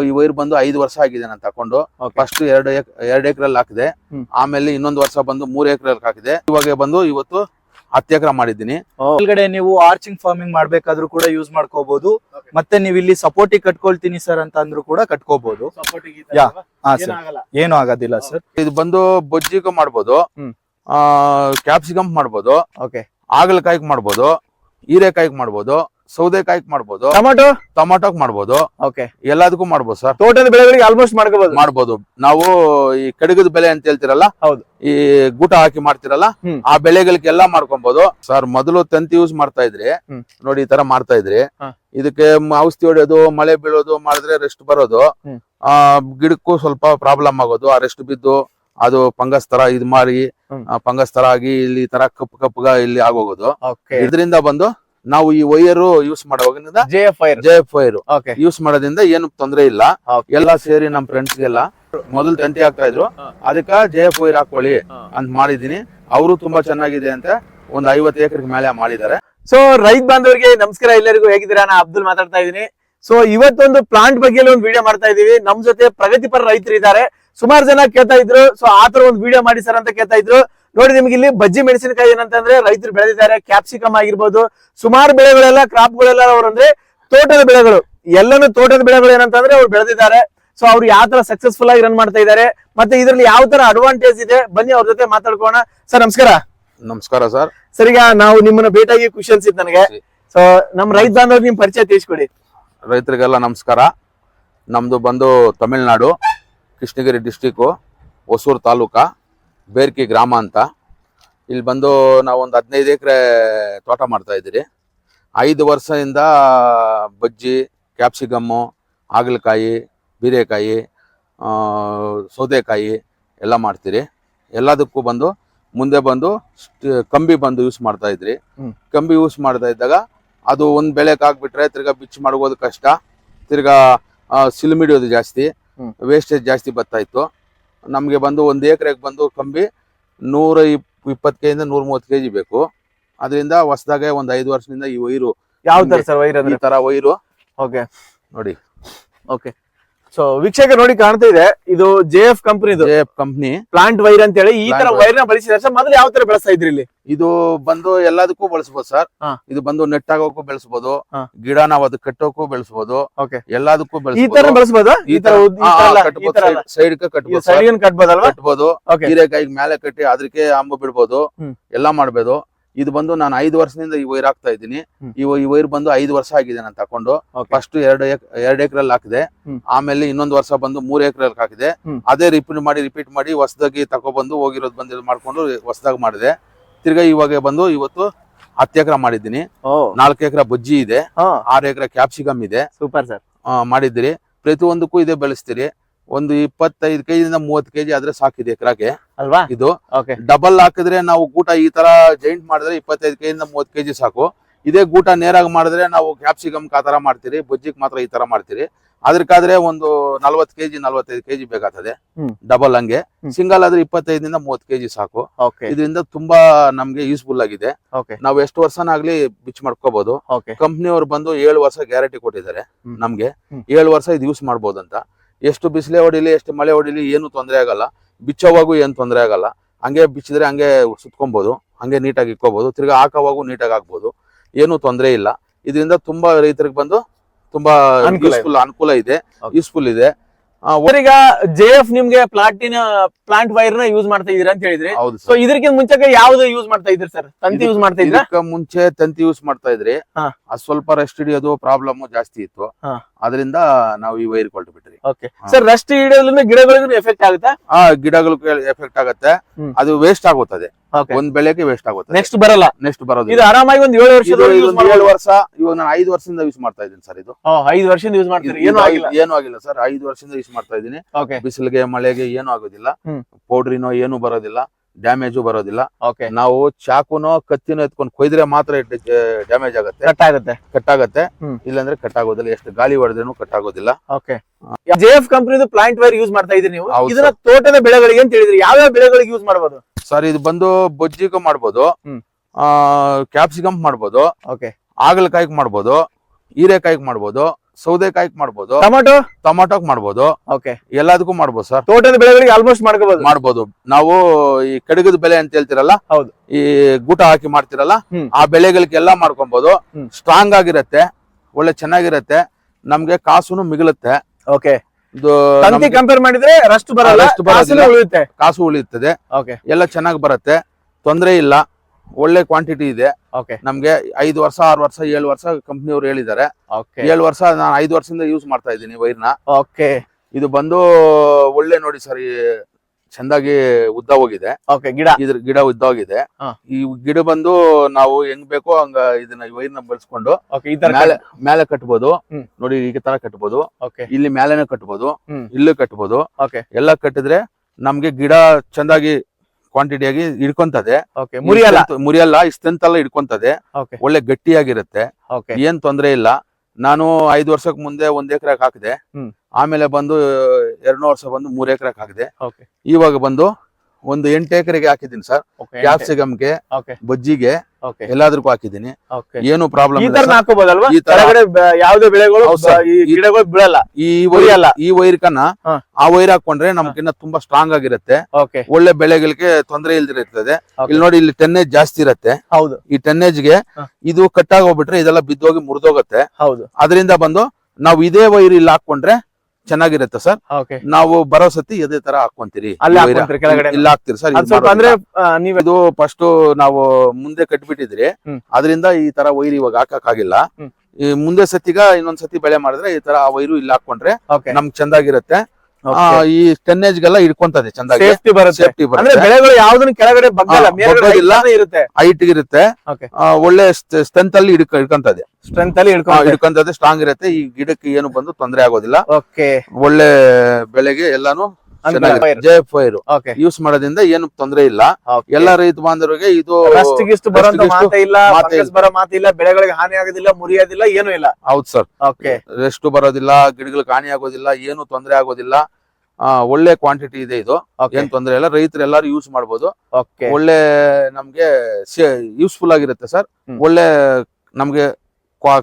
ಈ ವೈರ್ ಬಂದು ಐದು ವರ್ಷ ಆಗಿದೆ ನಾನು ತಕೊಂಡು. ಫಸ್ಟ್ ಎರಡು ಎರಡು ಎಕರೆಲ್ಲಿ ಹಾಕಿದೆ. ಆಮೇಲೆ ಇನ್ನೊಂದು ವರ್ಷ ಬಂದು ಮೂರು ಎಕರೆಲ್ಲಿ ಹಾಕಿದೆ. ಇವಾಗ ಬಂದು ಇವತ್ತು ಹತ್ತು ಎಕರೆ ಮಾಡಿದ್ದೀನಿ. ಒಳಗಡೆ ನೀವು ಆರ್ಚಿಂಗ್ ಫಾರ್ಮಿಂಗ್ ಮಾಡ್ಬೇಕಾದ್ರೂ ಕೂಡ ಯೂಸ್ ಮಾಡ್ಕೋಬಹುದು ಮತ್ತೆ ನೀವು ಇಲ್ಲಿ ಸಪೋರ್ಟಿಗೆ ಕಟ್ಕೊಳ್ತೀನಿ ಸರ್ ಅಂತ ಅಂದ್ರೂ ಕೂಡ ಕಟ್ಕೋಬಹುದು ಯಾ. ಹಾ ಸರ್ ಏನು ಆಗೋದಿಲ್ಲ ಸರ್ ಇದು ಬಂದು ಬೊಜ್ಜಿಗೂ ಮಾಡ್ಬೋದು. ಆ ಕ್ಯಾಪ್ಸಿಕಮ್ ಮಾಡ್ಬೋದು. ಓಕೆ ಹಾಗಲಕಾಯಿಗೆ ಮಾಡ್ಬೋದು. ಹೀರೆಕಾಯಿಗೆ ಮಾಡ್ಬೋದು. ಸೌದೆಕಾಯಿಗೆ ಮಾಡ್ಬೋದು. ಟೊಮಾಟೊ? ಟೊಮಾಟೋಕ್ ಮಾಡ್ಬೋದು. ಓಕೆ. ಎಲ್ಲದಕ್ಕೂ ಮಾಡ್ಬೋದು ಸರ್. ತೋಟದ ಬೆಳೆಗಳಿಗೆ ಆಲ್ಮೋಸ್ಟ್ ಮಾಡ್ಕೋಬಹುದು ಮಾಡ್ಬೋದು. ನಾವು ಈ ಕಡಗದ ಬೆಲೆ ಅಂತ ಹೇಳ್ತಿರಲ್ಲ ಹೌದು. ಈ ಗೂಟ ಹಾಕಿ ಮಾಡ್ತಿರಲ್ಲ ಆ ಆ ಬೆಳೆಗಳಿಗೆಲ್ಲ ಮಾಡ್ಕೊಬಹುದು ಸರ್ ಮೊದಲು ತಂತಿ ಯೂಸ್ ಮಾಡ್ತಾ ಇದ್ರಿ. ನೋಡಿ ಈ ತರ ಮಾಡ್ತಾ ಇದ್ರಿ. ಇದಕ್ಕೆ ಔಷಧಿ ಹೊಡೆಯೋದು ಮಳೆ ಬೀಳೋದು ಮಾಡಿದ್ರೆ ರೆಸ್ಟ್ ಬರೋದು. ಆ ಗಿಡಕ್ಕೂ ಸ್ವಲ್ಪ ಪ್ರಾಬ್ಲಮ್ ಆಗೋದು. ಆ ರೆಸ್ಟ್ ಬಿದ್ದು ಅದು ಫಂಗಸ್ ತರ ಇದ್ ಮಾಡಿ. ಫಂಗಸ್ ತರ ಆಗಿ ಇಲ್ಲಿ ತರ ಕಪ್ಪು ಕಪ್ಪುಗ ಇಲ್ಲಿ ಆಗೋಗೋದು. ಇದರಿಂದ ಬಂದು ನಾವು ಈ ವೈಯರ್ ಯೂಸ್ ಮಾಡೋದ್ರಿಂದ J F ಐರ್ J F wire okay use ಮಾಡೋದ್ರಿಂದ ಏನು ತೊಂದರೆ ಇಲ್ಲ. ಎಲ್ಲ ಸೇರಿ ನಮ್ ಫ್ರೆಂಡ್ಸ್ ಗೆಲ್ಲ ಮೊದಲು ತಂತಿ ಹಾಕ್ತಾ ಇದ್ರು. ಅದಕ್ಕ ಜೆ ಎಫ್ ವೈರ್ ಹಾಕೊಳ್ಳಿ ಅಂತ ಮಾಡಿದೀನಿ ಅವರು ತುಂಬಾ ಚೆನ್ನಾಗಿದೆ ಅಂತ ಒಂದ್ ಐವತ್ತು ಎಕರೆ ಮೇಲೆ ಮಾಡಿದ್ದಾರೆ. ಸೊ ರೈತ ಬಾಂಧವರಿಗೆ ನಮಸ್ಕಾರ. ಎಲ್ಲರಿಗೂ ಹೇಗಿದ್ದೀರಾ? ನಾ ಅಬ್ದುಲ್ ಮಾತಾಡ್ತಾ ಇದೀನಿ ಸೊ ಇವತ್ತೊಂದು ಪ್ಲಾಂಟ್ ಬಗ್ಗೆ ಒಂದು ವಿಡಿಯೋ ಮಾಡ್ತಾ ಇದೀವಿ ನಮ್ ಜೊತೆ ಪ್ರಗತಿಪರ ರೈತರು ಇದ್ದಾರೆ ಸುಮಾರು ಜನ ಕೇಳ್ತಾ ಇದ್ರು. ಸೊ ಆತರ ಒಂದು ವಿಡಿಯೋ ಮಾಡಿ ಸರ್ ಅಂತ ಕೇಳ್ತಾ ಇದ್ರು. ನೋಡಿ ನಿಮ್ಗೆ ಇಲ್ಲಿ ಬಜ್ಜಿ ಮೆಣಸಿನಕಾಯಿ ಏನಂತಂದ್ರೆ ರೈತರು ಬೆಳೆದಿದ್ದಾರೆ. ಕ್ಯಾಪ್ಸಿಕಮ್ ಆಗಿರ್ಬೋದು ಸುಮಾರು ಬೆಳೆಗಳೆಲ್ಲ ಕ್ರಾಪ್ಗಳೆಲ್ಲ ಅವ್ರು ಅಂದ್ರೆ ತೋಟದ ಬೆಳೆಗಳು. ಎಲ್ಲಾನು ತೋಟದ ಬೆಳೆಗಳು ಏನಂತಂದ್ರೆ ಅವ್ರು ಬೆಳೆದಿದ್ದಾರೆ. ಸೊ ಅವ್ರು ಯಾವ ತರ ಸಕ್ಸಸ್ಫುಲ್ ಆಗಿ ರನ್ ಮಾಡ್ತಾ ಇದ್ದಾರೆ. ಮತ್ತೆ ಇದ್ರಲ್ಲಿ ಯಾವ ತರ ಅಡ್ವಾಂಟೇಜ್ ಇದೆ? ಬನ್ನಿ ಅವ್ರ ಜೊತೆ ಮಾತಾಡ್ಕೋಣ ಸರ್ ನಮಸ್ಕಾರ. ನಮಸ್ಕಾರ ಸರ್ ಸರ್ ಈಗ ನಾವು ನಿಮ್ಮನ್ನ ಭೇಟಿಯಾಗಿ ಖುಷಿ ಅನ್ಸಿತ್ತು ನನಗೆ. ಸೊ ನಮ್ ರೈತ ಬಾಂಧವ್ರಿಗೆ ನಿಮ್ ಪರಿಚಯ ತಿಳಿಸ್ಕೊಡಿ. ರೈತರಿಗೆಲ್ಲ ನಮಸ್ಕಾರ. ನಮ್ದು ಬಂದು ತಮಿಳ್ನಾಡು ಕೃಷ್ಣಗಿರಿ ಡಿಸ್ಟಿಕ್ಕು ಹೊಸೂರು ತಾಲೂಕಾ. ಬೇರ್ಕಿ ಗ್ರಾಮ ಅಂತ. ಇಲ್ಲಿ ಬಂದು ನಾವು ಒಂದು ಹದಿನೈದು ಎಕರೆ ತೋಟ ಮಾಡ್ತಾ ಇದ್ದೀರಿ. ಐದು ವರ್ಷದಿಂದ ಬಜ್ಜಿ ಕ್ಯಾಪ್ಸಿಕಮ್ಮು ಹಾಗಲಕಾಯಿ ಬೀರೆಕಾಯಿ ಸೌತೆಕಾಯಿ ಎಲ್ಲ ಮಾಡ್ತೀರಿ. ಎಲ್ಲದಕ್ಕೂ ಬಂದು ಮುಂದೆ ಬಂದು ಕಂಬಿ ಬಂದು ಯೂಸ್ ಮಾಡ್ತಾ ಇದ್ರಿ. ಕಂಬಿ ಯೂಸ್ ಮಾಡ್ತಾ ಇದ್ದಾಗ ಅದು ಒಂದು ಬೆಳೆಗೆ ಹಾಕ್ಬಿಟ್ರೆ ತಿರ್ಗಾ ಬಿಚ್ಚು ಮಾಡ್ಬೋದು ಕಷ್ಟ. ತಿರ್ಗಾ ಸಿಲ್ಮಿಡಿಯೋದು ಜಾಸ್ತಿ. ವೇಸ್ಟೇಜ್ ಜಾಸ್ತಿ ಬರ್ತಾ ಇತ್ತು. ನಮಗೆ ಬಂದು ಒಂದು ಎಕರೆಗೆ ಬಂದು ಕಂಬಿ ನೂರ ಇಪ್ ಇಪ್ಪತ್ತು ಕೆಜಿಂದ ನೂರ ಮೂವತ್ತು ಕೆಜಿ ಬೇಕು. ಅದರಿಂದ ಹೊಸದಾಗೆ ಒಂದು ಐದು ವರ್ಷದಿಂದ ಈ ವೈರು ಯಾವ ತರ ಸರ್ ವೈರ್ ಈ ಅಂದ್ರೆ ತರ ವೈರು. ಓಕೆ. ನೋಡಿ. ಓಕೆ. ಸೊ ವೀಕ್ಷಕ ನೋಡಿ ಕಾಣ್ತಾ ಇದೆ ಇದು J F company J company plant wire ಅಂತ ಹೇಳಿ ಈ ತರ ವೈರ್ನ ಬಳಸಿದ್ರೆ ಸರ್ ಮೊದಲು ಯಾವ ತರ ಬೆಳೆಸ್ತಾ ಇದ್ರಿ ಇಲ್ಲಿ? ಇದು ಬಂದು ಎಲ್ಲದಕ್ಕೂ ಬಳಸಬಹುದು ಸರ್ ಇದು ಬಂದು ನೆಟ್ ಆಗೋಕ್ಕೂ ಹಾ. ಗಿಡ ನಾವ್ ಅದು ಕಟ್ಟೋಕ್ಕೂ Okay. ಎಲ್ಲದಕ್ಕೂ ಈ ತರ ಬೆಳೆಸಬಹುದು ಈ ತರ ಸೈಡ್ sir. ಸೈಡ್ ಕಟ್ಬೋದು. ಹೀರೆಕಾಯಿ ಮೇಲೆ ಕಟ್ಟಿ ಅದಕ್ಕೆ ಅಂಬು ಬಿಡ್ಬೋದು. ಎಲ್ಲಾ ಎಲ್ಲ ಮಾಡ್ಬೋದು. ಇದು ಬಂದು ನಾನು ಐದು ವರ್ಷದಿಂದ ಈ ವೈರ್ ಹಾಕ್ತಾ ಇದ್ದೀನಿ. ಈ ಈ ವೈರ್ ಬಂದು ಐದು ವರ್ಷ ಆಗಿದೆ ನಾನು ತಕೊಂಡು ಫಸ್ಟ್ ಎರಡು ಎರಡು ಎಕರೆಲ್ಲಿ ಹಾಕಿದೆ. ಆಮೇಲೆ ಇನ್ನೊಂದು ವರ್ಷ ಬಂದು ಮೂರ್ ಎಕರೆಲ್ಲಿ ಹಾಕಿದೆ. ಅದೇ ರಿಪೀಟ್ ಮಾಡಿ ರಿಪೀಟ್ ಮಾಡಿ ಹೊಸದಾಗಿ ತಗೊಬಂದು ಹೋಗಿರೋದು ಬಂದು ಇದು ಮಾಡ್ಕೊಂಡು ಹೊಸದಾಗಿ ಮಾಡಿದೆ. ತಿರ್ಗಾ ಇವಾಗ ಬಂದು ಇವತ್ತು ಹತ್ತು ಎಕರೆ ಮಾಡಿದ್ದೀನಿ. ನಾಲ್ಕು ಎಕರೆ ಬಜ್ಜಿ ಇದೆ. ಆರು ಎಕರೆ ಕ್ಯಾಪ್ಸಿಕಮ್ ಇದೆ. Super sir. ಮಾಡಿದ್ರಿ ಮಾಡಿದ್ದೀರಿ. ಪ್ರತಿಯೊಂದಕ್ಕೂ ಇದೇ ಬೆಳೆಸ್ತೀರಿ. ಒಂದು ಇಪ್ಪತ್ತೈದು ಕೆಜಿಯಿಂದ ಮೂವತ್ತು ಕೆಜಿ ಆದ್ರೆ ಸಾಕಿದೆ ಎಕರಾಗೆ. ಅಲ್ವಾ? ಇದು. ಡಬಲ್ ಹಾಕಿದ್ರೆ ನಾವು ಗೂಟ ಈ ತರ ಜೈಂಟ್ ಮಾಡಿದ್ರೆ ಇಪ್ಪತ್ತೈದು ಕೆಜಿಯಿಂದ ಮೂವತ್ತು ಕೆಜಿ ಸಾಕು. ಇದೇ ಗೂಟ ನೇರಾಗಿ ಮಾಡಿದ್ರೆ ನಾವು ಕ್ಯಾಪ್ಸಿಕಮ್ ಆ ತರ ಮಾಡ್ತೀರಿ ಬೊಜ್ಜಿಗೆ ಮಾತ್ರ ಈ ತರ ಮಾಡ್ತೀರಿ. ಅದಕ್ಕಾದ್ರೆ ಒಂದು ನಲ್ವತ್ತು ಕೆಜಿ ನಲ್ವತ್ತೈದು ಕೆಜಿ ಬೇಕಾಗ್ತದೆ. ಡಬಲ್ ಹಂಗೆ. ಸಿಂಗಲ್ ಆದ್ರೆ ಇಪ್ಪತ್ತೈದರಿಂದ ಮೂವತ್ತು ಕೆಜಿ ಸಾಕು. ಇದರಿಂದ ತುಂಬಾ ನಮ್ಗೆ ಯೂಸ್ಫುಲ್ ಆಗಿದೆ. ನಾವು ಎಷ್ಟು ವರ್ಷನಾಗ್ಲಿ ಬಿಚ್ ಮಾಡ್ಕೋಬಹುದು ಕಂಪ್ನಿಯವರು ಬಂದು ಏಳು ವರ್ಷ ಗ್ಯಾರಂಟಿ ಕೊಟ್ಟಿದ್ದಾರೆ. ನಮ್ಗೆ. ಏಳು ವರ್ಷ ಇದು ಯೂಸ್ ಮಾಡ್ಬೋದು ಅಂತ ಎಷ್ಟು ಬಿಸಿಲೆ ಹೊಡಿಲಿ ಎಷ್ಟು ಮಳೆ ಹೊಡಿಲಿ ಏನು ತೊಂದರೆ ಆಗಲ್ಲ. ಬಿಚ್ಚೋವಾಗೂ ಏನು ತೊಂದರೆ ಆಗಲ್ಲ. ಹಂಗೆ ಬಿಚ್ಚಿದ್ರೆ ಹಂಗೆ ಸುತ್ಕೊಬೋದು ಹಂಗೆ ನೀಟಾಗಿ ಇಟ್ಕೋಬೋದು ತಿರ್ಗಿ ಹಾಕೋವಾಗೂ ನೀಟಾಗಿ ಹಾಕ್ಬೋದು. ಏನು ತೊಂದರೆ ಇಲ್ಲ. ಇದರಿಂದ ತುಂಬಾ ರೈತರಿಗೆ ಬಂದು ತುಂಬಾ. ಯೂಸ್ಫುಲ್ ಅನುಕೂಲ ಇದೆ. ಯೂಸ್ಫುಲ್ ಇದೆ. ಈಗ ಜೆ ಎಫ್ ನಿಮ್ಗೆ ಪ್ಲಾಟಿನ ಪ್ಲಾಂಟ್ ವೈರ್ನ ಯೂಸ್ ಮಾಡ್ತಾ ಇದೀರ ಅಂತ ಹೇಳಿದ್ರೆ. ಹೌದು ಸೊ ಇದಕ್ಕಿಂತ ಮುಂಚೆ ಯಾವ್ದು ಯೂಸ್ ಮಾಡ್ತಾ ಇದ್ರಿ ಸರ್? ತಂತಿ ಯೂಸ್ ಮಾಡ್ತಾ ಇದ್ರ? ಮುಂಚೆ ತಂತಿ ಯೂಸ್ ಮಾಡ್ತಾ ಇದ್ರಿ. ಸ್ವಲ್ಪ ರೆಸ್ಟ್ ಹಿಡಿಯೋದು ಪ್ರಾಬ್ಲಮ್ ಜಾಸ್ತಿ ಇತ್ತು. ಅದರಿಂದ ನಾವು ಈ ವೈರ್ ಕೊಟ್ಟು ಬಿಟ್ರಿ ಓಕೆ ಸರ್ ರಸ್ಟ್ ಹಿಡಿಯೋದ್ರಿಂದ ಗಿಡಗಳಿಗೂ ಎಫೆಕ್ಟ್ ಆಗುತ್ತೆ? ಆ ಗಿಡಗಳು ಎಫೆಕ್ಟ್ ಆಗುತ್ತೆ. ಅದು ವೇಸ್ಟ್ ಆಗುತ್ತದೆ. ಒಂದ್ ಬೆಳೆಗೆ ವೇಸ್ಟ್ ಆಗುತ್ತೆ ನೆಕ್ಸ್ಟ್ ಬರಲ್ಲ? ನೆಕ್ಸ್ಟ್ ಬರೋದು ಇದು ಆರಾಮಾಗಿ ಒಂದ್ ಏಳು ಇದೊಂದು ಏಳು ವರ್ಷ ಇವಾಗ ನಾನು ಐದು ವರ್ಷದಿಂದ ಯೂಸ್ ಮಾಡ್ತಾ ಇದ್ದೀನಿ ಸರ್ ಇದು. ಐದು ವರ್ಷದಿಂದ ಯೂಸ್ ಮಾಡ್ತೀನಿ ಏನು ಆಗಿಲ್ಲ? ಏನು ಆಗಿಲ್ಲ ಸರ್ ಐದು ವರ್ಷದಿಂದ ಯೂಸ್ ಮಾಡ್ತಾ ಇದ್ದೀನಿ. ಬಿಸಿಲಿಗೆ ಮಳೆಗೆ ಏನು ಆಗೋದಿಲ್ಲ. ಪೌಡ್ರಿನೋ ಏನು ಬರೋದಿಲ್ಲ. ಡ್ಯಾಮೇಜು ಬರೋದಿಲ್ಲ. ಓಕೆ ನಾವು ಚಾಕುನೋ ಕತ್ತಿನೋ ಎತ್ಕೊಂಡು ಕೊಯ್ದ್ರೆ ಮಾತ್ರ ಡ್ಯಾಮೇಜ್ ಆಗುತ್ತೆ ಕಟ್ ಆಗುತ್ತೆ. ಕಟ್ ಆಗುತ್ತೆ ಹ್ಮ್. ಇಲ್ಲಾಂದ್ರೆ ಕಟ್ ಆಗೋದಿಲ್ಲ ಎಷ್ಟು ಗಾಳಿ ಹೊಡೆದ್ರೂ ಕಟ್ ಆಗೋದಿಲ್ಲ ಓಕೆ ಜೆ ಎಫ್ ಕಂಪನಿದು ಪ್ಲಾಂಟ್ ವೈರ್ ಯೂಸ್ ಮಾಡ್ತಾ ಇದ್ರಿ ನೀವು? ಹೌದು ಇದನ್ನ ತೋಟದ ಬೆಳೆಗಳಿಗೆ ಅಂತ ಹೇಳಿದ್ರಿ. ಯಾವ ಬೆಳೆಗಳಿಗೆ ಯೂಸ್ ಮಾಡಬಹುದು ಸರ್ ಇದು ಬಂದು ಬೊಜ್ಜಿಗೂ ಮಾಡ್ಬೋದು. ಹ್ಮ್. ಆ ಕ್ಯಾಪ್ಸಿಕಮ್ ಮಾಡ್ಬೋದು. ಓಕೆ ಹಾಗಲಕಾಯಿಗೆ ಮಾಡ್ಬೋದು. ಹೀರೆಕಾಯಿಗೆ ಮಾಡ್ಬೋದು. ಸೌದೆಕಾಯಿ ಮಾಡ್ಬೋದು. ಟೊಮೆಟೊ? ಟೊಮಾಟೋಕ್ ಮಾಡ್ಬೋದು. ಓಕೆ. ಎಲ್ಲದಕ್ಕೂ ಮಾಡ್ಬೋದು ಸರ್. ತೋಟದ ಬೆಳೆಗಳಿಗೆ ಆಲ್ಮೋಸ್ಟ್ ಮಾಡ್ಕೋಬಹುದು ಮಾಡ್ಬೋದು. ನಾವು ಈ ಕಡಗದ ಬೆಲೆ ಅಂತ ಹೇಳ್ತಿರಲ್ಲ ಹೌದು. ಈ ಗೂಟ ಹಾಕಿ ಮಾಡ್ತಿರಲ್ಲ. ಆ ಬೆಳೆಗಳಿಗೆಲ್ಲ ಮಾಡ್ಕೊಬಹುದು ಸ್ಟ್ರಾಂಗ್ ಆಗಿರತ್ತೆ ಒಳ್ಳೆ ಚೆನ್ನಾಗಿರತ್ತೆ ನಮ್ಗೆ ಕಾಸುನು ಮಿಗಿಲುತ್ತೆ. ಓಕೆ. ಕಂಪೇರ್ ಮಾಡಿದ್ರೆ ರಷ್ಟು ಬರಲ್ಲ ಕಾಸು ಉಳಿಯುತ್ತದೆ. ಓಕೆ. ಎಲ್ಲ ಚೆನ್ನಾಗಿ ಬರುತ್ತೆ. ತೊಂದರೆ ಇಲ್ಲ. ಒಳ್ಳೆ ಕ್ವಾಂಟಿಟಿ ಇದೆ. ಓಕೆ ನಮ್ಗೆ ಐದು ವರ್ಷ ಆರು ವರ್ಷ ಏಳು ವರ್ಷ ಕಂಪ್ನಿಯವರು ಹೇಳಿದ್ದಾರೆ. ಏಳು ವರ್ಷ ನಾನು ಐದು ವರ್ಷದಿಂದ ಯೂಸ್ ಮಾಡ್ತಾ ಇದ್ದೀನಿ ವೈರ್ನ. ಓಕೆ ಇದು ಬಂದು ಒಳ್ಳೆ ನೋಡಿ ಸರ್ ಈ ಚಂದಾಗಿ ಉದ್ದ ಹೋಗಿದೆ. ಓಕೆ ಗಿಡ. ಇದ್ರ ಗಿಡ ಉದ್ದ ಹೋಗಿದೆ. ಈ ಗಿಡ ಬಂದು ನಾವು ಹೆಂಗ್ ಬೇಕೋ ಹಂಗ ಇದನ್ನ ವೈರ್ನ ಬಳಸ್ಕೊಂಡು ಮೇಲೆ ಮೇಲೆ ಕಟ್ಬೋದು. ನೋಡಿ ಈ ತರ ಕಟ್ಬೋದು. ಇಲ್ಲಿ ಮೇಲೆನೆ ಕಟ್ಬೋದು. ಇಲ್ಲೂ ಕಟ್ಬೋದು. ಎಲ್ಲ ಕಟ್ಟಿದ್ರೆ ನಮ್ಗೆ ಗಿಡ ಚಂದಾಗಿ ಕ್ವಾಂಟಿಟಿಯಾಗಿ ಹಿಡ್ಕೊಂತದೆ. ಓಕೆ ಮುರಿಯಲ್ಲ. ಮುರಿಯಲ್ಲ ಇಷ್ಟೆಂತ ಎಲ್ಲ ಹಿಡ್ಕೊಂತದೆ ಒಳ್ಳೆ ಗಟ್ಟಿಯಾಗಿರುತ್ತೆ. ಏನ್ ತೊಂದ್ರೆ ಇಲ್ಲ. ನಾನು ಐದು ವರ್ಷಕ್ ಮುಂದೆ ಒಂದ್ ಎಕರೆಗೆ ಹಾಕಿದೆ. ಆಮೇಲೆ ಬಂದು ಎರಡ್ನೂ ವರ್ಷ ಬಂದು ಮೂರ್ ಎಕರೆಗೆ ಹಾಕಿದೆ. ಇವಾಗ ಬಂದು ಒಂದು ಎಂಟು ಎಕರೆಗೆ ಹಾಕಿದ್ದೀನಿ ಸರ್. ಕ್ಯಾಪ್ಸಿಕಮ್ಗೆ ಬಜ್ಜಿಗೆ ಎಲ್ಲಾದ್ರಕ್ಕೂ ಎಲ್ಲಾದ್ರೂ ಹಾಕಿದ್ದೀನಿ ಏನು ಪ್ರಾಬ್ಲಮ್ ಯಾವ್ದೇ ಬೆಳೆಗಳು ಹೌದು ಈ ವೈರ್ ಗಿಡಗಳು ಬೀಳಲ್ಲ. ಈ. ವೈರ್ ಈ ವೈರ್ಕನ್ನ ಆ ವೈರ್ ಹಾಕೊಂಡ್ರೆ ನಮ್ಗಿನ್ನ ತುಂಬಾ ಸ್ಟ್ರಾಂಗ್ ಆಗಿರುತ್ತೆ. ಒಳ್ಳೆ ಬೆಳೆಗಳಿಗೆ ತೊಂದರೆ ಇಲ್ದಿರ್ತದೆ. ಇಲ್ಲಿ ನೋಡಿ ಇಲ್ಲಿ ಟೆನ್ನೇಜ್ ಜಾಸ್ತಿ ಇರುತ್ತೆ. ಹೌದು. ಈ ಟೆನ್ನೇಜ್ಗೆ. ಇದು ಕಟ್ ಆಗೋಗ್ಬಿಟ್ರೆ ಇದೆಲ್ಲ ಬಿದ್ದೋಗಿ ಮುರಿದೋಗತ್ತೆ. ಹೌದು. ಅದರಿಂದ ಬಂದು ನಾವು ಇದೇ ವೈರ್ ಇಲ್ಲಿ ಹಾಕೊಂಡ್ರೆ ಚೆನ್ನಾಗಿರುತ್ತೆ ಸರ್. ಓಕೆ ನಾವು ಬರೋ ಸತಿ ಇದೇ ತರ ಹಾಕೊಂತೀರಿ. ಅಲ್ಲಿ ಹಾಕೊಂತೀರಿ ಕೆಳಗಡೆ? ಇಲ್ಲ ಹಾಕ್ತಿರಿ ಸರ್ ಅದ್ ಸ್ವಲ್ಪ ಅಂದ್ರೆ ಆ, ನೀವ್ ಇದು ಫಸ್ಟ್ ನಾವು ಮುಂದೆ ಕಟ್ಬಿಟ್ಟಿದ್ರಿ. ಹ್ಮ್. ಅದರಿಂದ ಈ ತರ ವೈರ್ ಇವಾಗ ಹಾಕಕ್ಕಾಗಿಲ್ಲ ಹ್ಮ್. ಈ ಮುಂದೆ ಸತಿಗ ಇನ್ನೊಂದ್ ಸತಿ ಬೆಳೆ ಮಾಡಿದ್ರೆ ಈ ತರ ಆ ವೈರು ಇಲ್ಲಿ ಹಾಕೊಂಡ್ರೆ ಓಕೆ ನಮ್ಗೆ ಚಂದಾಗಿರುತ್ತೆ. ಆ, ಈ ಗೆಲ್ಲ ಹಿಡ್ಕೊಂತದೆ ಚಂದ ಸೇಫ್ಟಿ ಬರುತ್ತೆ. ಸೇಫ್ಟಿ ಅಂದ್ರೆ ಬರುತ್ತೆ ಬೆಳೆಗಳು ಯಾವ್ದನ್ನ ಕೆಳಗಡೆ ಬಗ್ಗಲ್ಲ ಮೇಲ್ಗಡೆ ಬಗ್ಗೋದಿಲ್ಲ. ಇರುತ್ತೆ. ಹೈಟ್ ಇರುತ್ತೆ. ಆ, ಒಳ್ಳೆ ಸ್ಟ್ರೆಂತ್ ಅಲ್ಲಿ ಹಿಡ್ಕ ಹಿಡ್ಕೊಂತದೆ. ಸ್ಟ್ರೆಂತ್ ಅಲ್ಲಿ ಆ, ಹಿಡ್ಕೊಂಡು ಹಿಡ್ಕೊಂತದೆ ಸ್ಟ್ರಾಂಗ್ ಇರುತ್ತೆ. ಈ ಗಿಡಕ್ಕೆ ಏನು ಬಂದು ತೊಂದರೆ ಆಗೋದಿಲ್ಲ. ಓಕೆ ಒಳ್ಳೆ ಬೆಳೆಗೆ ಎಲ್ಲಾನು. J fire. ಯೂಸ್ ಮಾಡೋದ್ರಿಂದ ಏನು ತೊಂದರೆ ಇಲ್ಲ. ಎಲ್ಲ ರೈತ ಬಾಂಧವರಿಗೆ ಇದು ಇಲ್ಲ ಬೆಳೆಗಳಿಗೆ ಹಾನಿ ಆಗೋದಿಲ್ಲ ಮುರಿಯೋದಿಲ್ಲ ಏನು ಇಲ್ಲ. ಹೌದು ಸರ್. ರೆಸ್ಟ್ ಬರೋದಿಲ್ಲ ಗಿಡಗಳಿಗೆ ಹಾನಿ ಆಗೋದಿಲ್ಲ ಏನು ತೊಂದರೆ ಆಗೋದಿಲ್ಲ. ಒಳ್ಳೆ ಕ್ವಾಂಟಿಟಿ ಇದೆ ಇದು. ಏನ್ ತೊಂದರೆ ಇಲ್ಲ. ರೈತರು ಎಲ್ಲಾರು ಯೂಸ್ ಮಾಡಬಹುದು ಒಳ್ಳೆ ನಮ್ಗೆ ಯೂಸ್ಫುಲ್ ಆಗಿರುತ್ತೆ ಸರ್. ಒಳ್ಳೆ ನಮ್ಗೆ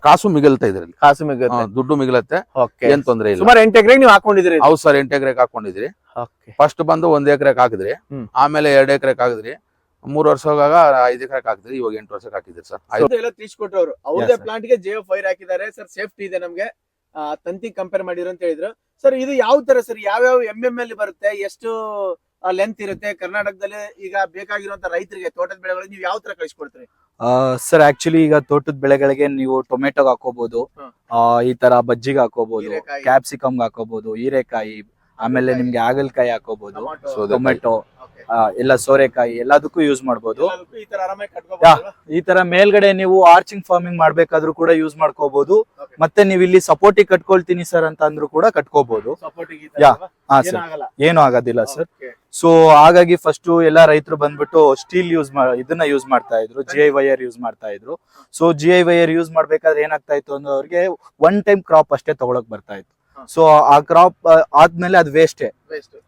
ಕಾಸು ಮಿಗಲ್ತಾ ಇದ್ರಲ್ಲಿ. ಕಾಸು ಮಿಗುತ್ತೆ. ದುಡ್ಡು ಮಿಗಲತ್ತೆ. ಓಕೆ ಏನ್ ತೊಂದರೆ ಇಲ್ಲ. ಸುಮಾರು ಎಂಟು ಎಕರೆಗೆ ನೀವು ಹಾಕೊಂಡಿದ್ರಿ ಹೌದು ಸರ್ ಎಂಟು ಎಕರೆಗೆ ಹಾಕೊಂಡಿದ್ರಿ ಓಕೆ ಫಸ್ಟ್ ಬಂದು ಒಂದ್ ಎಕರೆಗೆ ಹಾಕಿದ್ರಿ. ಹ್ಮ್. ಆಮೇಲೆ ಎರಡು ಎಕರೆಗೆ ಹಾಕಿದ್ರಿ. ಮೂರ್ ವರ್ಷ ಹೋಗಾಗ ಐದು ಎಕರೆ ಹಾಕಿದ್ರಿ. ಇವಾಗ ಎಂಟು ವರ್ಷಕ್ಕೆ ಹಾಕಿದ್ರಿ ಸರ್. ಎಲ್ಲ ತಿಳಿಸ್ಕೊಟ್ರು ಅವ್ರದೇ Yes, sir. ಪ್ಲಾಂಟ್ಗೆ ಜೆ ಫೈರ್ ಹಾಕಿದ್ದಾರೆ. ಸರ್ ಸೇಫ್ಟಿ ಇದೆ ನಮ್ಗೆ. ಆ, ತಂತಿ ಕಂಪೇರ್ ಮಾಡಿದ್ರು ಅಂತ ಹೇಳಿದ್ರು. ಸರ್ ಇದು ಯಾವ ತರ ಸರ್ ಯಾವ್ಯಾವ ಎಂ ಎಂ ಅಲ್ಲಿ ಬರುತ್ತೆ? ಎಷ್ಟು ಲೆಂತ್ ಇರುತ್ತೆ? ಕರ್ನಾಟಕದಲ್ಲಿ ಈಗ ಬೇಕಾಗಿರುವಂತ ರೈತರಿಗೆ ತೋಟದ ಬೆಳೆಗಳು ನೀವು ಯಾವ ತರ ಕಳಿಸ್ಕೊಡ್ತೀರಿ? ಸರ್ ಆಕ್ಚುಲಿ ಈಗ ತೋಟದ ಬೆಳೆಗಳಿಗೆ ನೀವು ಟೊಮೆಟೊಗ್ ಹಾಕೋಬಹುದು ಆ, ಈ ತರ ಬಜ್ಜಿಗೆ ಹಾಕೋಬಹುದು ಕ್ಯಾಪ್ಸಿಕಂಗೆ ಕ್ಯಾಪ್ಸಿಕಮ್ ಹಾಕೋಬಹುದು ಹೀರೆಕಾಯಿ. ಆಮೇಲೆ ನಿಮ್ಗೆ ಹಾಗಲಕಾಯಿ ಹಾಕೋಬಹುದು ಟೊಮಾಟೊ. ಆ, ಎಲ್ಲ ಸೋರೆಕಾಯಿ ಎಲ್ಲದಕ್ಕೂ ಯೂಸ್ ಮಾಡ್ಬೋದು ಈ ತರ ಆರಾಮಾಗಿ? ಈ ತರ ಮೇಲ್ಗಡೆ ನೀವು ಆರ್ಚಿಂಗ್ ಫಾರ್ಮಿಂಗ್ ಮಾಡ್ಬೇಕಾದ್ರೂ ಕೂಡ ಯೂಸ್ ಮಾಡ್ಕೋಬಹುದು ಮತ್ತೆ ನೀವು ಇಲ್ಲಿ ಸಪೋರ್ಟಿ ಕಟ್ಕೊಳ್ತೀನಿ ಸರ್ ಅಂತ ಅಂದ್ರೂ ಕೂಡ ಕಟ್ಕೋಬಹುದು Support ಈ ತರ ಯಾ. ಅಲ್ವಾ? ಹಾ ಸರ್ ಏನಾಗಲ್ಲ ಏನು ಆಗೋದಿಲ್ಲ ಸರ್ Okay. ಸೊ ಹಾಗಾಗಿ ಫಸ್ಟ್ ಎಲ್ಲಾ ರೈತರು ಬಂದ್ಬಿಟ್ಟು ಸ್ಟೀಲ್ ಯೂಸ್ ಇದನ್ನ ಯೂಸ್ ಮಾಡ್ತಾ ಇದ್ರು ಜಿ ಐ ವೈಯರ್ ಯೂಸ್ ಮಾಡ್ತಾ ಇದ್ರು so G I wire use ಮಾಡ್ಬೇಕಾದ್ರೆ ಏನಾಗ್ತಾ ಇತ್ತು ಅಂದ್ರೆ ಅವ್ರಿಗೆ ಒನ್ ಟೈಮ್ ಕ್ರಾಪ್ ಅಷ್ಟೇ ತಗೊಳಕ್ ಬರ್ತಾ ಇತ್ತು. ಸೊ ಆ ಕ್ರಾಪ್ ಆದ್ಮೇಲೆ ಅದು ವೇಸ್ಟೇ.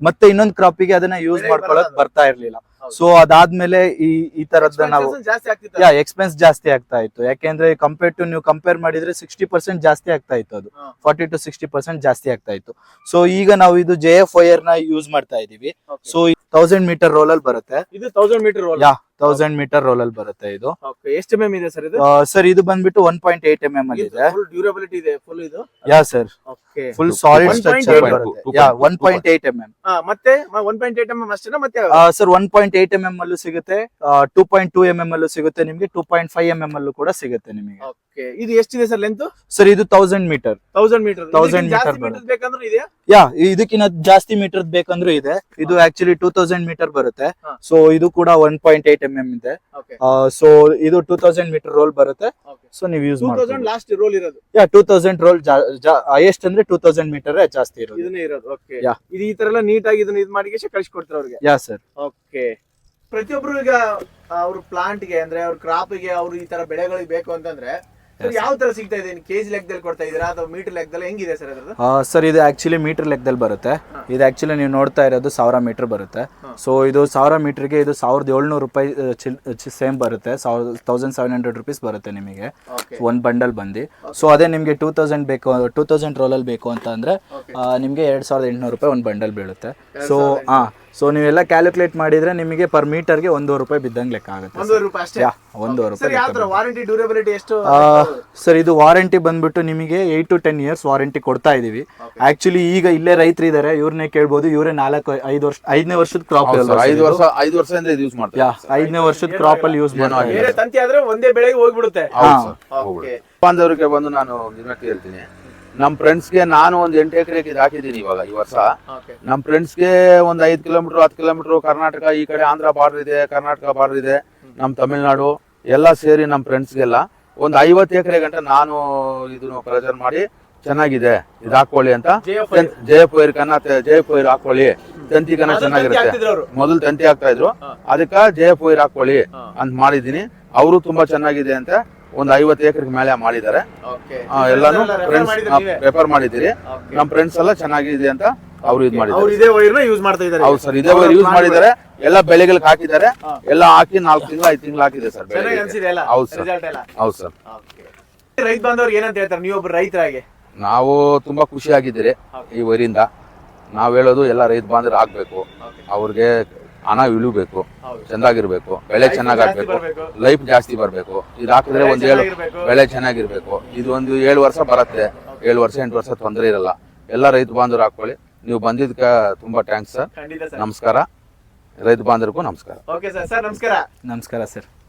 ಮತ್ತೆ ಇನ್ನೊಂದ್ ಕ್ರಾಪಿಗೆ ಅದನ್ನ ಯೂಸ್ ಮಾಡ್ಕೊಳಕ್ ಬರ್ತಾ ಇರ್ಲಿಲ್ಲ. ಸೊ ಅದಾದ್ಮೇಲೆ ಈ ಈ ತರದ ನಾವು ಎಕ್ಸ್ಪೆನ್ಸ್ ಜಾಸ್ತಿ ಆಗ್ತಾ ಇತ್ತು. ಯಾಕೆಂದ್ರೆ ಕಂಪೇರ್ ಟು ನೀವು ಕಂಪೇರ್ ಮಾಡಿದ್ರೆ ಸಿಕ್ಸ್ಟಿ ಪರ್ಸೆಂಟ್ ಜಾಸ್ತಿ ಆಗ್ತಾ ಇತ್ತು ಅದು. ಫಾರ್ಟಿ ಟು ಸಿಕ್ಸ್ಟಿ ಪರ್ಸೆಂಟ್ ಜಾಸ್ತಿ ಆಗ್ತಾ ಇತ್ತು. ಸೊ ಈಗ ನಾವು ಇದು ಜೆ ಎಫ್ ವೈರ್ನ ಯೂಸ್ ಮಾಡ್ತಾ ಇದೀವಿ. ಸೊ ತೌಸಂಡ್ ಮೀಟರ್ ರೋಲ್ ಅಲ್ಲಿ ಬರುತ್ತೆ. ಇದು thousand metre roll yeah thousand metre roll ಅಲ್ಲಿ ಬರುತ್ತೆ ಇದು. ಎಷ್ಟು ಎಂ ಎಂ ಇದೆ ಸರ್ ಇದು? ಸರ್ ಇದು ಬಂದ್ಬಿಟ್ಟು one point eight M M ಅಲ್ಲಿ ಇದೆ ಫುಲ್ ಡ್ಯೂರಬಿಲಿಟಿ ಇದೆ ಫುಲ್ ಇದು? Yeah sir okay full solid 1.8 structure ಬರುತ್ತೆ. Yeah one point eight M M ಮತ್ತೆ one point eight M M ಅಷ್ಟೇನಾ ಮತ್ತೆ sir one point eight M M ಅಲ್ಲೂ ಸಿಗುತ್ತೆ. Two point two M M ಅಲ್ಲೂ ಸಿಗುತ್ತೆ ನಿಮಗೆ two point five M M ಅಲ್ಲೂ ಕೂಡ ಸಿಗುತ್ತೆ ನಿಮಗೆ. ಇದು ಎಷ್ಟಿದೆ ಸರ್ ಲೆಂತ್ ಸರ್ ಇದು thousand metre thousand metre 1000 metre ಬೇಕಂದ್ರೆ ಇದೆ ಯಾ ಇದಕ್ಕಿಂತ ಜಾಸ್ತಿ ಮೀಟರ್ ಬೇಕಂದ್ರೂ ಇದೆ. ಇದು ಆಕ್ಚುಲಿ ಟೂ ತೌಸಂಡ್ ಮೀಟರ್ ಬರುತ್ತೆ. ಸೊ ಇದು ಕೂಡ one point eight M M ಇದೆ. ಸೊ ಇದು ಟೂ ತೌಸಂಡ್ ಮೀಟರ್ ರೋಲ್ ಬರುತ್ತೆ. ಸೊ ನೀವು ಯೂಸ್ ತೌಸಂಡ್ ಲಾಸ್ಟ್ ರೋಲ್ ಇರೋದು. Yeah two thousand roll highest ಅಂದ್ರೆ ಟೂ ತೌಸಂಡ್ ಮೀಟರ್ ಜಾಸ್ತಿ ಇರೋದು. ಇದನ್ನೇ ಇರೋದು. ಓಕೆ. ಇದು ಈ ತರ ಎಲ್ಲ ನೀಟ್ ಆಗಿ ಇದನ್ನ ಇದು ಮಾಡಿ ಕಳಿಸ್ಕೊಡ್ತಾರೆ ಅವ್ರಿಗೆ. ಯಾ ಸರ್ ಓಕೆ ಪ್ರತಿಯೊಬ್ರು ಈಗ ಅವ್ರ ಪ್ಲಾಂಟ್ಗೆ ಅಂದ್ರೆ ಅವ್ರ ಕ್ರಾಪ್ಗೆ ಅವ್ರು ಈ ತರ ಬೆಳೆಗಳಿಗೆ ಬೇಕು ಅಂತಂದ್ರೆ ಯಾವ ತರ ಸಿಗ್ತಾ ಇದೆ? ಕೆಜಿ ಲೆಕ್ಕದಲ್ಲಿ ಕೊಡ್ತಾ ಇದೀರಾ ಅಥವಾ ಮೀಟರ್ ಲೆಕ್ಕದಲ್ಲಿ ಹೆಂಗಿದೆ ಸರ್ ಅದ್ರದ್ದು ಸರ್ ಇದು ಆಕ್ಚುಲಿ ಮೀಟರ್ ಲೆಕ್ಕದಲ್ಲಿ ಬರುತ್ತೆ. ಇದು ಆಕ್ಚುಲಿ ನೀವು ನೋಡ್ತಾ ಇರೋದು ಸಾವಿರ ಮೀಟರ್ ಬರುತ್ತೆ. ಸೊ ಇದು ಸಾವಿರ ಮೀಟರ್ಗೆ ಇದು ಸಾವಿರದ ಏಳ್ನೂರು ರೂಪಾಯಿ ಸೇಮ್ ಬರುತ್ತೆ. ಸಾವಿರದ ತೌಸಂಡ್ ಸೆವೆನ್ ಹಂಡ್ರೆಡ್ ರುಪೀಸ್ ಬರುತ್ತೆ ನಿಮಗೆ. ಒಂದ್ ಒಂದು ಬಂಡಲ್ ಬಂದು. ಸೊ ಅದೇ ನಿಮಗೆ ಟೂ ತೌಸಂಡ್ ಬೇಕು ಟೂ ತೌಸಂಡ್ ರೋಲಲ್ಲಿ ಬೇಕು ಅಂತ ಅಂದರೆ ನಿಮಗೆ ಎರಡು ಸಾವಿರದ ಎಂಟುನೂರು ರೂಪಾಯಿ ಒಂದು ಬಂಡಲ್ ಬೀಳುತ್ತೆ. ಸೊ ಹಾಂ ಸೊ ನೀವೆಲ್ಲ ಕ್ಯಾಲ್ಕುಲೇಟ್ ಮಾಡಿದ್ರೆ ನಿಮಗೆ ಪರ್ ಮೀಟರ್ಗೆ ಒಂದೂವರೆ ರೂಪಾಯಿ ಬಿದ್ದಂಗೆ ಲೆಕ್ಕ ಆಗುತ್ತೆ ಒಂದೂವರೆ ರೂಪಾಯಿ ಅಷ್ಟೇ? ಯಾ ಒಂದೂವರೆ ಸರ್ ರೂಪಾಯಿ ಯಾವ ತರ ವಾರಂಟಿ ಡ್ಯೂರಬಿಲಿಟಿ ಎಷ್ಟು ಸರ್ ಇದು ವಾರಂಟಿ ಬಂದ್ಬಿಟ್ಟು ನಿಮಗೆ eight to ten years warranty ಕೊಡ್ತಾ ಇದೀವಿ. ಆಕ್ಚುಲಿ ಈಗ ಇಲ್ಲೇ ರೈತರು ಇದಾರೆ ಇವ್ರನ್ನೇ ಕೇಳ್ಬೋದು ಇವರೇ ನಾಲ್ಕು ಐದು ವರ್ಷ ಐದನೇ ವರ್ಷದ ಕ್ರಾಪ್ ಐದು ವರ್ಷ ಐದು ವರ್ಷದಿಂದ ಇದು ಯೂಸ್ ಮಾಡ್ತಾರೆ. ಐದನೇ ವರ್ಷದ ಕ್ರಾಪ್ ಅಲ್ಲಿ ಯೂಸ್ ತಂತಿ ಆದ್ರೆ ಒಂದೇ ಬೆಳೆಗೆ ಹೋಗ್ಬಿಡುತ್ತೆ. ಹೌದು ಓಕೆ ಬಾಂಧವರಿಗೆ ಬಂದು ನಾನು ಹೇಳ್ತೀನಿ. ನಮ್ಮ ಫ್ರೆಂಡ್ಸ್ಗೆ ನಾನು ಒಂದು ಎಂಟು ಎಕರೆಗೆ ಇದು ಹಾಕಿದ್ದೀನಿ ಇವಾಗ ಈ ವರ್ಷ. ನಮ್ ನಮ್ಮ ಫ್ರೆಂಡ್ಸ್ಗೆ ಒಂದು ಐದು ಕಿಲೋಮೀಟರ್ ಹತ್ತು ಕಿಲೋಮೀಟರ್ ಕರ್ನಾಟಕ ಈ ಕಡೆ ಆಂಧ್ರ ಬಾರ್ಡರ್ ಇದೆ ಕರ್ನಾಟಕ ಬಾರ್ಡರ್ ಇದೆ ನಮ್ಮ ತಮಿಳ್ನಾಡು ಎಲ್ಲ ಸೇರಿ ನಮ್ಮ ಫ್ರೆಂಡ್ಸ್ಗೆಲ್ಲ ಒಂದು ಐವತ್ತು ಎಕರೆ ಗಂಟೆ ನಾನು ಇದನ್ನು ಪ್ರಜರ್ ಮಾಡಿ ಚೆನ್ನಾಗಿದೆ. ಇದು ಹಾಕೊಳ್ಳಿ ಅಂತ. JF ಜಯಪ್ ವೈರ್ ಕನ್ನ ಜಯಪ್ ವೈರ್ ಹಾಕೊಳ್ಳಿ ತಂತಿ ಕನ್ನ ಚೆನ್ನಾಗಿರುತ್ತೆ. ಮೊದಲು ತಂತಿ ಹಾಕ್ತಾ ಇದ್ರು. ಅದಕ್ಕ ಜಯಪ್ ವೈರ್ ಹಾಕೊಳ್ಳಿ ಅಂತ ಮಾಡಿದೀನಿ ಅವರು ತುಂಬಾ ಚೆನ್ನಾಗಿದೆ ಅಂತ ಒಂದು ಐವತ್ತು ಏಕರ್ ಮೇಲೆ ಮಾಡಿದ್ದಾರೆ. ಎಲ್ಲಾನು ಫ್ರೆಂಡ್ಸ್? ರೆಫರ್ ಮಾಡಿದ್ದೀರಿ ನಮ್ಮ ಫ್ರೆಂಡ್ಸ್ ಎಲ್ಲ ಚೆನ್ನಾಗಿದೆ ಅಂತ ಅವ್ರು ಇದು ಮಾಡಿದ್ದಾರೆ. ಅವ್ರು ಇದೇ ವೈರ್ನ ಯೂಸ್ ಮಾಡ್ತಾ ಇದ್ದಾರೆ. ಹೌದು ಸರ್ ಇದೇ ವೈರ್ ಯೂಸ್ ಮಾಡಿದ್ದಾರೆ. ಎಲ್ಲ ಬೆಳೆಗಳಿಗೆ ಹಾಕಿದ್ದಾರೆ. ಎಲ್ಲ ಹಾಕಿ ನಾಲ್ಕು ತಿಂಗಳು ಐದು ತಿಂಗಳು ಹಾಕಿದೆ ಸರ್ ಹೌದು ಸರ್. ಹೌದು ಸರ್. ರೈತ ಬಾಂಧವ್ರಿಗೆ ಏನಂತ ಹೇಳ್ತಾರೆ? ನೀವೊಬ್ಬ ರೈತರಾಗಿ. ನಾವು ತುಂಬಾ ಖುಷಿ ಆಗಿದ್ದೀರಿ ಈ ವೈರಿಂದ ನಾವ್ ಹೇಳೋದು ಎಲ್ಲ ರೈತ ಬಾಂಧವರು ಆಗ್ಬೇಕು. ಅವ್ರಿಗೆ ಹಣ ಇಳಿಬೇಕು ಚೆಂದಾಗಿರ್ಬೇಕು ಚೆನ್ನಾಗಿರ್ಬೇಕು ಬೆಳೆ ಚೆನ್ನಾಗಿ ಆಗ್ಬೇಕು ಲೈಫ್ ಜಾಸ್ತಿ ಬರಬೇಕು. ಇದು ಹಾಕಿದ್ರೆ ಒಂದು ಏಳು. ಬೆಳೆ ಚೆನ್ನಾಗಿರ್ಬೇಕು. ಇದು ಒಂದು ಏಳು ವರ್ಷ ಬರುತ್ತೆ. ಏಳು ವರ್ಷ ಎಂಟು ವರ್ಷ ತೊಂದರೆ ಇರಲ್ಲ. ಎಲ್ಲ ರೈತ ಬಾಂಧವರು ಹಾಕೊಳ್ಳಿ. ನೀವು ಬಂದಿದ್ದಕ್ಕೆ ತುಂಬಾ ಥ್ಯಾಂಕ್ಸ್ ಸರ್. ನಮಸ್ಕಾರ. ರೈತ ಬಾಂಧವರಿಗೂ ನಮಸ್ಕಾರ. ಓಕೆ ಸರ್ ಸರ್ ನಮಸ್ಕಾರ. ನಮಸ್ಕಾರ ಸರ್.